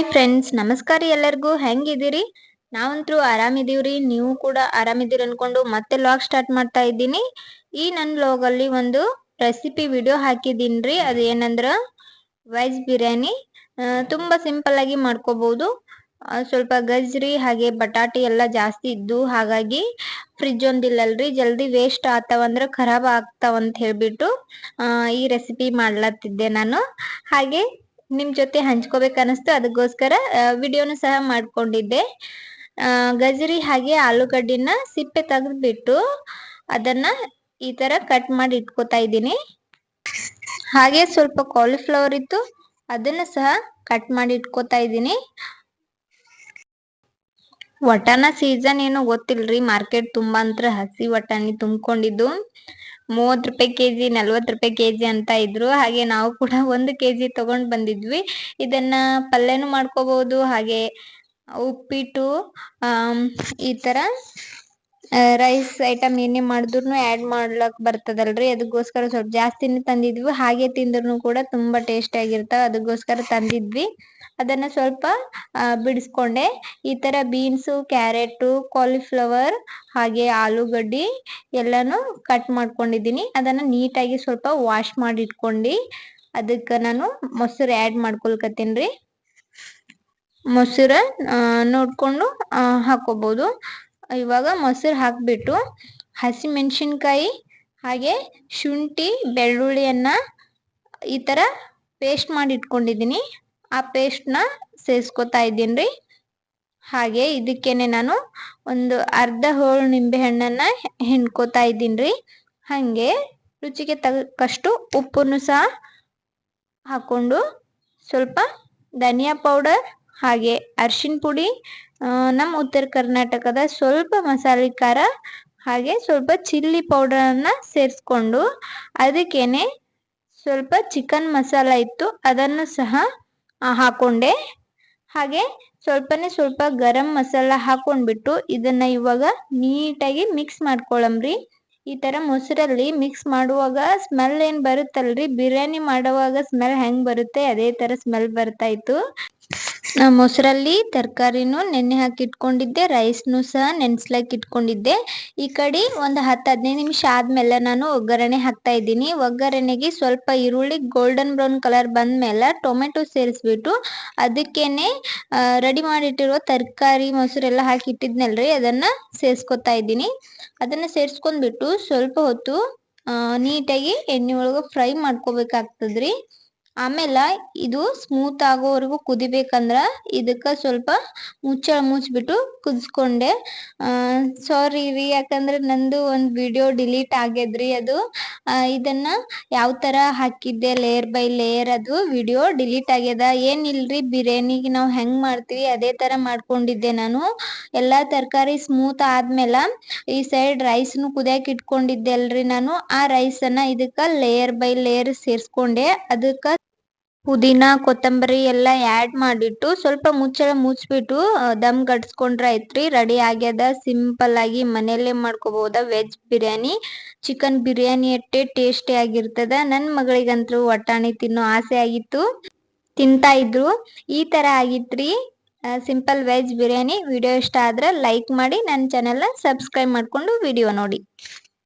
Hi friends ನಮಸ್ಕಾರ ಎಲ್ಲರಿಗೂ. ಹೆಂಗಿದ್ದೀರಿ? ನಾವಂತೂ ಆರಾಮಿದೀವ್ರಿ. ನೀವು ಕೂಡ ಆರಾಮಿದ್ದೀರಿ ಅನ್ಕೊಂಡು ಮತ್ತೆ ಲಾಗ್ ಸ್ಟಾರ್ಟ್ ಮಾಡ್ತಾ ಇದ್ದೀನಿ. ಈ ನನ್ನ ಲಾಗಲ್ಲಿ ಒಂದು ರೆಸಿಪಿ ವಿಡಿಯೋ ಹಾಕಿದ್ದೀನಿ ಅದು ಏನಂದ್ರೆ ವೆಜ್ ಬಿರಿಯಾನಿ. ತುಂಬ ಸಿಂಪಲ್ ಆಗಿ ಮಾಡ್ಕೋಬಹುದು ಸ್ವಲ್ಪ ಗಜ್ರಿ ಹಾಗೆ ಬಟಾಟಿ ಎಲ್ಲ ಜಾಸ್ತಿ ಇದ್ದು ಹಾಗಾಗಿ ಫ್ರಿಜ್ ಒಂದಿಲ್ಲಲ್ರಿ ಜಲ್ದಿ ವೇಸ್ಟ್ ಆಗ್ತಾವಂದ್ರೆ ಖರಾಬ್ ಆಗ್ತಾವಂತ ಹೇಳ್ಬಿಟ್ಟು ಈ ರೆಸಿಪಿ ಮಾಡ್ಲತ್ತಿದ್ದೆ ನಾನು. ಹಾಗೆ ನಿಮ್ ಜೊತೆ ಹಂಚ್ಕೋಬೇಕನ್ನಿಸ್ತು. ಅದಕ್ಕೋಸ್ಕರ ವಿಡಿಯೋನು ಸಹ ಮಾಡ್ಕೊಂಡಿದ್ದೆ. ಗಜರಿ ಹಾಗೆ ಆಲೂಗಡ್ಡಿನ ಸಿಪ್ಪೆ ತೆಗೆದ್ಬಿಟ್ಟು ಅದನ್ನ ಈ ತರ ಕಟ್ ಮಾಡಿ ಇಟ್ಕೋತಾ ಇದ್ದೀನಿ. ಹಾಗೆ ಸ್ವಲ್ಪ ಕಾಲಿಫ್ಲವರ್ ಇತ್ತು, ಅದನ್ನ ಸಹ ಕಟ್ ಮಾಡಿ ಇಟ್ಕೋತಾ ಇದ್ದೀನಿ. ವಟಾಣ ಸೀಸನ್ ಏನೋ ಗೊತ್ತಿಲ್ರಿ ಮಾರ್ಕೆಟ್ ತುಂಬಾ ಅಂತ್ರ ಹಸಿ ವಟಾಣಿ ತುಂಬಿಕೊಂಡಿದ್ದು. ಮೂವತ್ ರೂಪಾಯಿ ಕೆಜಿ ನಲ್ವತ್ ರೂಪಾಯಿ ಕೆಜಿ ಅಂತ ಇದ್ರು. ಹಾಗೆ ನಾವು ಕೂಡ ಒಂದು ಕೆಜಿ ತಗೊಂಡ್ ಬಂದಿದ್ವಿ. ಇದನ್ನ ಪಲ್ಯನು ಮಾಡ್ಕೋಬಹುದು ಹಾಗೆ ಉಪ್ಪಿಟ್ಟು ಈ ತರ ರೈಸ್ ಐಟಮ್ ಏನೇ ಮಾಡಿದ್ರು ಆಡ್ ಮಾಡ್ಲಕ್ ಬರ್ತದಲ್ರಿ. ಅದಕ್ಕೋಸ್ಕರ ಸ್ವಲ್ಪ ಜಾಸ್ತಿನೇ ತಂದಿದ್ವಿ. ಹಾಗೆ ತಿಂದ್ರು ಕೂಡ ತುಂಬಾ ಟೇಸ್ಟ್ ಆಗಿರ್ತಾವ. ಅದಕ್ಕೋಸ್ಕರ ತಂದಿದ್ವಿ. ಅದನ್ನ ಸ್ವಲ್ಪ ಬಿಡಿಸ್ಕೊಂಡೆ. ಈ ತರ ಬೀನ್ಸು ಕ್ಯಾರೆಟು ಕಾಲಿಫ್ಲವರ್ ಹಾಗೆ ಆಲೂಗಡ್ಡಿ ಎಲ್ಲಾನು ಕಟ್ ಮಾಡ್ಕೊಂಡಿದ್ದೀನಿ. ಅದನ್ನ ನೀಟಾಗಿ ಸ್ವಲ್ಪ ವಾಶ್ ಮಾಡಿ ಇಟ್ಕೊಂಡು ಅದಕ್ಕೆ ನಾನು ಮೊಸರು ಆ್ಯಡ್ ಮಾಡ್ಕೊಳ್ಕತ್ತೀನಿ ಮೊಸರು ಆ, ನೋಡ್ಕೊಂಡು ಹಾಕೋಬಹುದು ಇವಾಗ ಮೊಸರು ಹಾಕಿಬಿಟ್ಟು ಹಸಿಮೆಣಸಿನ್ಕಾಯಿ ಹಾಗೆ ಶುಂಠಿ, ಬೆಳ್ಳುಳ್ಳಿಯನ್ನ ಈ ತರ ಪೇಸ್ಟ್ ಮಾಡಿ ಇಟ್ಕೊಂಡಿದ್ದೀನಿ. ಆ ಪೇಸ್ಟ್ನ ಸೇರಿಸ್ಕೊತಾ ಇದ್ದೀನಿ ರೀ. ಹಾಗೆ ಇದಕ್ಕೇನೆ ನಾನು ಒಂದು ಅರ್ಧ ಹೋಳು ನಿಂಬೆ ಹಣ್ಣನ್ನ ಹಿಂಡ್ಕೋತಾ ಇದ್ದೀನಿ ರೀ. ಹಾಗೆ ರುಚಿಗೆ ತಕ್ಕಷ್ಟು ಉಪ್ಪನ್ನು ಸಹ ಹಾಕೊಂಡು ಸ್ವಲ್ಪ ಧನಿಯಾ ಪೌಡರ್ ಹಾಗೆ ಅರಿಶಿನ ಪುಡಿ ನಮ್ಮ ಉತ್ತರ ಕರ್ನಾಟಕದ ಸ್ವಲ್ಪ ಮಸಾಲೆ ಖಾರ ಹಾಗೆ ಸ್ವಲ್ಪ ಚಿಲ್ಲಿ ಪೌಡರನ್ನ ಸೇರಿಸ್ಕೊಂಡು ಅದಕ್ಕೇನೆ ಸ್ವಲ್ಪ ಚಿಕನ್ ಮಸಾಲ ಇತ್ತು, ಅದನ್ನು ಸಹ ಹಾಕೊಂಡೆ. ಹಾಗೆ ಸ್ವಲ್ಪನೇ ಸ್ವಲ್ಪ ಗರಂ ಮಸಾಲ ಹಾಕೊಂಡ್ಬಿಟ್ಟು ಇದನ್ನ ಇವಾಗ ನೀಟಾಗಿ ಮಿಕ್ಸ್ ಮಾಡ್ಕೊಳ್ಳಂರಿ ಈ ತರ ಮೊಸರಲ್ಲಿ ಮಿಕ್ಸ್ ಮಾಡುವಾಗ ಸ್ಮೆಲ್ ಏನು ಬರುತ್ತಲ್ರಿ? ಬಿರಿಯಾನಿ ಮಾಡುವಾಗ ಸ್ಮೆಲ್ ಹೆಂಗೆ ಬರುತ್ತೆ? ಅದೇ ತರ ಸ್ಮೆಲ್ ಬರ್ತಾ ಇತ್ತು. ನಾ ಮೊಸರಲ್ಲಿ ತರಕಾರಿನೂ ನೆನೆ ಹಾಕಿ ಇಟ್ಕೊಂಡಿದ್ದೆ, ರೈಸ್ನು ಸಹ ನೆನ್ಸ್ಲಕ್ ಇಟ್ಕೊಂಡಿದ್ದೆ. ಈ ಕಡೆ ಒಂದು ಹತ್ತು ಹದಿನೈದು ನಿಮಿಷ ಆದಮೇಲೆ ನಾನು ಒಗ್ಗರಣೆ ಹಾಕ್ತಾ ಇದ್ದೀನಿ. ಒಗ್ಗರಣೆಗೆ ಸ್ವಲ್ಪ ಈರುಳ್ಳಿ ಗೋಲ್ಡನ್ ಬ್ರೌನ್ ಕಲರ್ ಬಂದ್ಮೇಲೆ ಟೊಮೆಟೊ ಸೇರಿಸ್ಬಿಟ್ಟು ಅದಕ್ಕೇನೆ ರೆಡಿ ಮಾಡಿಟ್ಟಿರುವ ತರಕಾರಿ ಮೊಸರೆಲ್ಲ ಹಾಕಿ ಇಟ್ಟಿದ್ನಲ್ರಿ, ಅದನ್ನ ಸೇರಿಸ್ಕೊತಾ ಇದ್ದೀನಿ. ಅದನ್ನ ಸೇರಿಸ್ಕೊಂಡ್ಬಿಟ್ಟು ಸ್ವಲ್ಪ ಹೊತ್ತು ನೀಟಾಗಿ ಎಣ್ಣೆ ಒಳಗೆ ಫ್ರೈ ಮಾಡ್ಕೋಬೇಕಾಗ್ತದ್ರಿ. ಆಮೇಲೆ ಇದು ಸ್ಮೂತ್ ಆಗೋವರೆಗೂ ಕುದಿಬೇಕಂದ್ರ ಇದಕ್ಕ ಸ್ವಲ್ಪ ಮುಚ್ಚಳ ಮುಚ್ಬಿಟ್ಟು ಕುದಿಸ್ಕೊಂಡೆ. ಸಾರಿ ರೀ, ಯಾಕಂದ್ರೆ ನಂದು ಒಂದು ವಿಡಿಯೋ ಡಿಲೀಟ್ ಆಗ್ಯದ್ರಿ ಅದು. ಇದನ್ನ ಯಾವ ತರ ಹಾಕಿದ್ದೆ ಲೇಯರ್ ಬೈ ಲೇಯರ್ ಅದು ವಿಡಿಯೋ ಡಿಲೀಟ್ ಆಗ್ಯದ. ಏನಿಲ್ರಿ ಬಿರಿಯಾನಿಗೆ ನಾವು ಹೆಂಗ್ ಮಾಡ್ತೀವಿ, ಅದೇ ತರ ಮಾಡ್ಕೊಂಡಿದ್ದೆ ನಾನು. ಎಲ್ಲಾ ತರಕಾರಿ ಸ್ಮೂತ್ ಆದ್ಮೇಲೆ ಈ ಸೈಡ್ ರೈಸ್ನು ಕುದಿಯಕ್ ಇಟ್ಕೊಂಡಿದ್ದೆ ಅಲ್ರಿ ನಾನು. ಆ ರೈಸ್ ಅನ್ನ ಇದಕ್ಕ ಲೇಯರ್ ಬೈ ಲೇಯರ್ ಸೇರ್ಸ್ಕೊಂಡೆ. ಅದಕ್ಕ ಪುದೀನ, ಕೊತ್ತಂಬರಿ ಎಲ್ಲ ಆ್ಯಡ್ ಮಾಡಿಟ್ಟು ಸ್ವಲ್ಪ ಮುಚ್ಚಳ ಮುಚ್ಚಿಬಿಟ್ಟು ದಮ್ ಗಡ್ಸ್ಕೊಂಡ್ರೆ ಆಯ್ತ್ರಿ. ರೆಡಿ ಆಗ್ಯದ. ಸಿಂಪಲ್ ಆಗಿ ಮನೆಯಲ್ಲೇ ಮಾಡ್ಕೋಬಹುದ ವೆಜ್ ಬಿರಿಯಾನಿ. ಚಿಕನ್ ಬಿರಿಯಾನಿ ಅಷ್ಟೇ ಟೇಸ್ಟಿ ಆಗಿರ್ತದ. ನನ್ನ ಮಗಳಿಗಂತೂ ವಟಾಣಿ ತಿನ್ನೋ ಆಸೆ ಆಗಿತ್ತು. ತಿಂತಾ ಇದ್ರು. ಈ ತರ ಆಗಿತ್ರಿ. Simple veg biryani. ವಿಡಿಯೋ ಇಷ್ಟ ಆದ್ರೆ ಲೈಕ್ ಮಾಡಿ. ನನ್ನ ಚಾನೆಲ್ನ ಸಬ್ಸ್ಕ್ರೈಬ್ ಮಾಡ್ಕೊಂಡು ವಿಡಿಯೋ ನೋಡಿ.